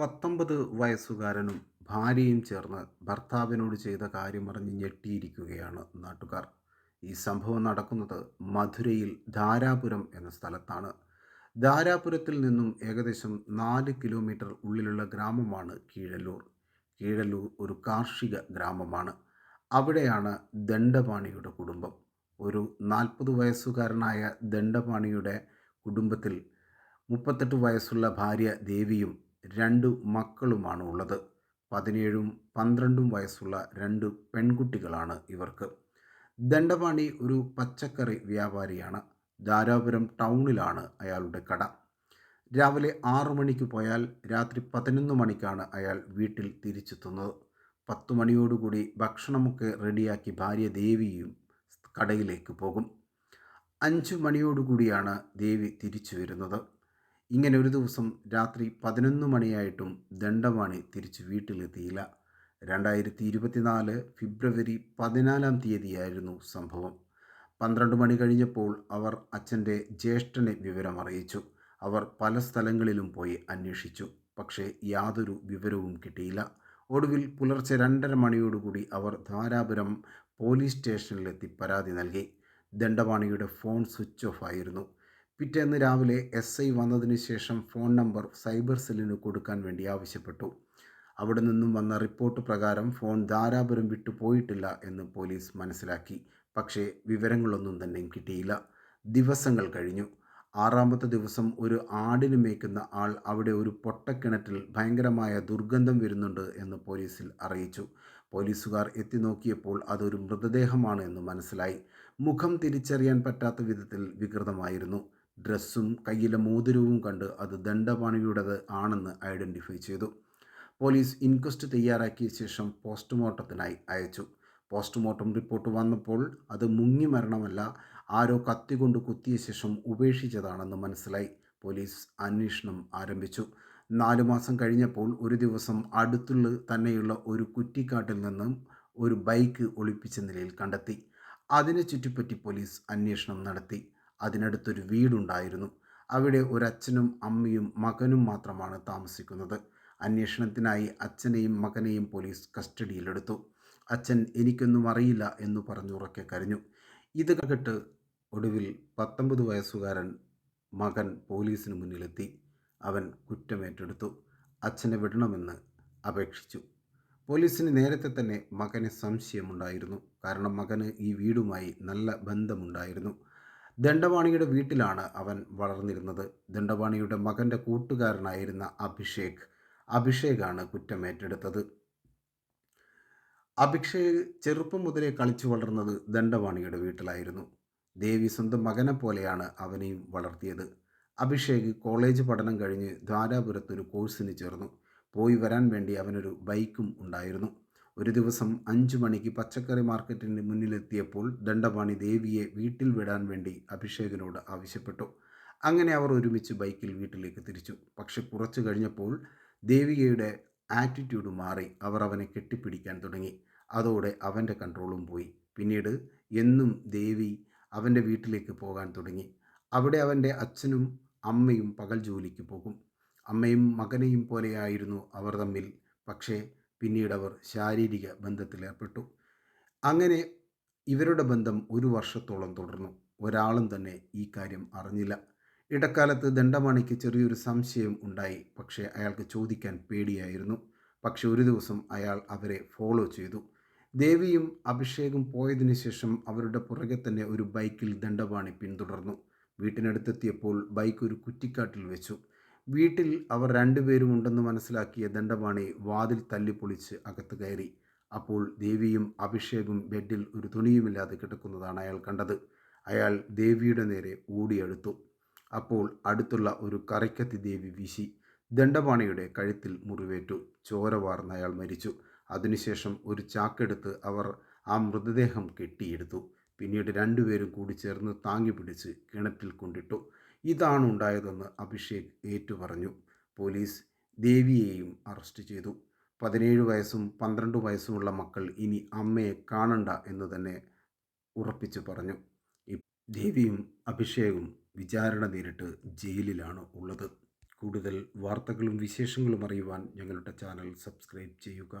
പത്തൊമ്പത് വയസ്സുകാരനും ഭാര്യയും ചേർന്ന് ഭർത്താവിനോട് ചെയ്ത കാര്യം കാര്യമറിഞ്ഞ് ഞെട്ടിയിരിക്കുകയാണ് നാട്ടുകാർ. ഈ സംഭവം നടക്കുന്നത് മധുരയിൽ ധാരാപുരം എന്ന സ്ഥലത്താണ്. ധാരാപുരത്തിൽ നിന്നും ഏകദേശം നാല് കിലോമീറ്റർ ഉള്ളിലുള്ള ഗ്രാമമാണ് കീഴല്ലൂർ. കീഴല്ലൂർ ഒരു കാർഷിക ഗ്രാമമാണ്. അവിടെയാണ് ദണ്ഡപാണിയുടെ കുടുംബം. ഒരു നാൽപ്പത് വയസ്സുകാരനായ ദണ്ഡപാണിയുടെ കുടുംബത്തിൽ മുപ്പത്തെട്ട് വയസ്സുള്ള ഭാര്യ ദേവിയും രണ്ട് മക്കളുമാണ് ഉള്ളത്. പതിനേഴും പന്ത്രണ്ടും വയസ്സുള്ള രണ്ട് പെൺകുട്ടികളാണ് ഇവർക്ക്. ദണ്ഡപാണി ഒരു പച്ചക്കറി വ്യാപാരിയാണ്. ധാരാപുരം ടൗണിലാണ് അയാളുടെ കട. രാവിലെ ആറു മണിക്ക് പോയാൽ രാത്രി പതിനൊന്ന് മണിക്കാണ് അയാൾ വീട്ടിൽ തിരിച്ചെത്തുന്നത് പത്തു മണിയോടുകൂടി ഭക്ഷണമൊക്കെ റെഡിയാക്കി ഭാര്യ ദേവിയും കടയിലേക്ക് പോകും. അഞ്ചു മണിയോടുകൂടിയാണ് ദേവി തിരിച്ചു വരുന്നത്. ഇങ്ങനെ ഒരു ദിവസം രാത്രി പതിനൊന്ന് മണിയായിട്ടും ദണ്ഡവാണി തിരിച്ച് വീട്ടിലെത്തിയില്ല. രണ്ടായിരത്തി ഇരുപത്തിനാല് ഫെബ്രുവരി പതിനാലാം തീയതിയായിരുന്നു സംഭവം. പന്ത്രണ്ട് മണി കഴിഞ്ഞപ്പോൾ അവർ അച്ഛന്റെ ജ്യേഷ്ഠനെ വിവരം അറിയിച്ചു അവർ പല സ്ഥലങ്ങളിലും പോയി അന്വേഷിച്ചു. പക്ഷേ യാതൊരു വിവരവും കിട്ടിയില്ല. ഒടുവിൽ പുലർച്ചെ രണ്ടര മണിയോടുകൂടി അവർ ധാരാപുരം പോലീസ് സ്റ്റേഷനിലെത്തി പരാതി നൽകി. ദണ്ഡവാണിയുടെ ഫോൺ സ്വിച്ച് ഓഫ് ആയിരുന്നു. പിറ്റേന്ന് രാവിലെ എസ് ഐ വന്നതിന് ശേഷം ഫോൺ നമ്പർ സൈബർ സെല്ലിന് കൊടുക്കാൻ വേണ്ടി ആവശ്യപ്പെട്ടു. അവിടെ നിന്നും വന്ന റിപ്പോർട്ട് പ്രകാരം ഫോൺ ധാരാപുരം വിട്ടു പോയിട്ടില്ല എന്ന് പോലീസ് മനസ്സിലാക്കി. പക്ഷേ വിവരങ്ങളൊന്നും തന്നെ കിട്ടിയില്ല. ദിവസങ്ങൾ കഴിഞ്ഞു. ആറാമത്തെ ദിവസം ഒരു ആടിന് മേയ്ക്കുന്ന ആൾ അവിടെ ഒരു പൊട്ടക്കിണറ്റിൽ ഭയങ്കരമായ ദുർഗന്ധം വരുന്നുണ്ട് എന്ന് പോലീസിൽ അറിയിച്ചു. പോലീസുകാർ എത്തി നോക്കിയപ്പോൾ അതൊരു മൃതദേഹമാണ് എന്ന് മനസ്സിലായി. മുഖം തിരിച്ചറിയാൻ പറ്റാത്ത വിധത്തിൽ വികൃതമായിരുന്നു. ഡ്രസ്സും കയ്യിലെ മോതിരവും കണ്ട് അത് ദണ്ഡപാണിയുടേത് ആണെന്ന് ഐഡന്റിഫൈ ചെയ്തു. പോലീസ് ഇൻക്വസ്റ്റ് തയ്യാറാക്കിയ ശേഷം പോസ്റ്റ്മോർട്ടത്തിനായി അയച്ചു. പോസ്റ്റ്മോർട്ടം റിപ്പോർട്ട് വന്നപ്പോൾ അത് മുങ്ങി മരണമല്ല ആരോ കത്തികൊണ്ട് കുത്തിയ ശേഷം ഉപേക്ഷിച്ചതാണെന്ന് മനസ്സിലായി. പോലീസ് അന്വേഷണം ആരംഭിച്ചു. നാലു മാസം കഴിഞ്ഞപ്പോൾ ഒരു ദിവസം അടുത്തുള്ള തന്നെയുള്ള ഒരു കുറ്റിക്കാട്ടിൽ നിന്നും ഒരു ബൈക്ക് ഒളിപ്പിച്ച നിലയിൽ കണ്ടെത്തി. അതിനെ ചുറ്റിപ്പറ്റി പോലീസ് അന്വേഷണം നടത്തി. അതിനടുത്തൊരു വീടുണ്ടായിരുന്നു. അവിടെ ഒരു അച്ഛനും അമ്മയും മകനും മാത്രമാണ് താമസിക്കുന്നത്. അന്വേഷണത്തിനായി അച്ഛനെയും മകനെയും പോലീസ് കസ്റ്റഡിയിലെടുത്തു. അച്ഛൻ എനിക്കൊന്നും അറിയില്ല എന്ന് പറഞ്ഞുറക്കെ കരഞ്ഞു. ഇത് കേട്ട് ഒടുവിൽ പത്തൊമ്പത് വയസ്സുകാരൻ മകൻ പോലീസിന് മുന്നിലെത്തി. അവൻ കുറ്റമേറ്റെടുത്തു. അച്ഛനെ വിടണമെന്ന് അപേക്ഷിച്ചു. പോലീസിന് നേരത്തെ തന്നെ മകന് സംശയമുണ്ടായിരുന്നു. കാരണം മകന് ഈ വീടുമായി നല്ല ബന്ധമുണ്ടായിരുന്നു. ദണ്ഡവാണിയുടെ വീട്ടിലാണ് അവൻ വളർന്നിരുന്നത്. ദണ്ഡവാണിയുടെ മകന്റെ കൂട്ടുകാരനായിരുന്ന അഭിഷേക്. അഭിഷേകാണ് കുറ്റമേറ്റെടുത്തത് അഭിഷേക് ചെറുപ്പം മുതലേ കളിച്ചു വളർന്നത് ദണ്ഡവാണിയുടെ വീട്ടിലായിരുന്നു. ദേവി സ്വന്തം മകനെ പോലെയാണ് അവനെയും വളർത്തിയത്. അഭിഷേക് കോളേജ് പഠനം കഴിഞ്ഞ് ദ്വാരാപുരത്തൊരു കോഴ്സിന് ചേർന്നു. പോയി വരാൻ വേണ്ടി അവനൊരു ബൈക്കും ഉണ്ടായിരുന്നു. ഒരു ദിവസം അഞ്ചു മണിക്ക് പച്ചക്കറി മാർക്കറ്റിന്റെ മുന്നിലെത്തിയപ്പോൾ ദണ്ഡപാണി ദേവിയെ വീട്ടിൽ വിടാൻ വേണ്ടി അഭിഷേകനോട് ആവശ്യപ്പെട്ടു. അങ്ങനെ അവർ ഒരുമിച്ച് ബൈക്കിൽ വീട്ടിലേക്ക് തിരിച്ചു. പക്ഷെ കുറച്ചു കഴിഞ്ഞപ്പോൾ ദേവികയുടെ ആറ്റിറ്റ്യൂഡ് മാറി. അവർ അവനെ കെട്ടിപ്പിടിക്കാൻ തുടങ്ങി. അതോടെ അവന്റെ കൺട്രോളും പോയി. പിന്നീട് എന്നും ദേവി അവന്റെ വീട്ടിലേക്ക് പോകാൻ തുടങ്ങി. അവിടെ അവന്റെ അച്ഛനും അമ്മയും പകൽ ജോലിക്ക് പോകും. അമ്മയും മകനെയും പോലെയായിരുന്നു അവർ തമ്മിൽ. പക്ഷേ പിന്നീട് അവർ ശാരീരിക ബന്ധത്തിലേർപ്പെട്ടു അങ്ങനെ ഇവരുടെ ബന്ധം ഒരു വർഷത്തോളം തുടർന്നു. ഒരാളും തന്നെ ഈ കാര്യം അറിഞ്ഞില്ല. ഇടക്കാലത്ത് ദണ്ഡമണിക്ക് ചെറിയൊരു സംശയം ഉണ്ടായി. പക്ഷേ അയാൾക്ക് ചോദിക്കാൻ പേടിയായിരുന്നു. പക്ഷെ ഒരു ദിവസം അയാൾ അവരെ ഫോളോ ചെയ്തു. ദേവിയും അഭിഷേകും പോയതിനു ശേഷം അവരുടെ പുറകെ തന്നെ ഒരു ബൈക്കിൽ ദണ്ഡപാണി പിന്തുടർന്നു. വീട്ടിനടുത്തെത്തിയപ്പോൾ ബൈക്ക് ഒരു കുറ്റിക്കാട്ടിൽ വെച്ചു. വീട്ടിൽ അവർ രണ്ടുപേരും ഉണ്ടെന്ന് മനസ്സിലാക്കിയ ദണ്ഡപാണി വാതിൽ തല്ലിപ്പൊളിച്ച് അകത്ത് കയറി. അപ്പോൾ ദേവിയും അഭിഷേകും ബെഡിൽ ഒരു തുണിയുമില്ലാതെ കിടക്കുന്നതാണ് അയാൾ കണ്ടത്. അയാൾ ദേവിയുടെ നേരെ ഓടിയെടുത്തു അപ്പോൾ അടുത്തുള്ള ഒരു കറയ്ക്കത്തി ദേവി വീശി. ദണ്ഡപാണിയുടെ കഴുത്തിൽ മുറിവേറ്റു. ചോര വാർന്ന് അയാൾ മരിച്ചു. അതിനുശേഷം ഒരു ചാക്കെടുത്ത് അവർ ആ മൃതദേഹം കെട്ടിയെടുത്തു. പിന്നീട് രണ്ടുപേരും കൂടി ചേർന്ന് താങ്ങി പിടിച്ച് കിണറ്റിൽ കൊണ്ടിട്ടു. ഇതാണ് ഉണ്ടായതെന്ന് അഭിഷേക് ഏറ്റുപറഞ്ഞു. പോലീസ് ദേവിയെയും അറസ്റ്റ് ചെയ്തു. പതിനേഴ് വയസ്സും പന്ത്രണ്ട് വയസ്സുമുള്ള മക്കൾ ഇനി അമ്മയെ കാണണ്ട എന്ന് തന്നെ ഉറപ്പിച്ചു പറഞ്ഞു. ദേവിയും അഭിഷേകും വിചാരണ നേരിട്ട് ജയിലിലാണ് ഉള്ളത്. കൂടുതൽ വാർത്തകളും വിശേഷങ്ങളും അറിയുവാൻ ഞങ്ങളുടെ ചാനൽ സബ്സ്ക്രൈബ് ചെയ്യുക.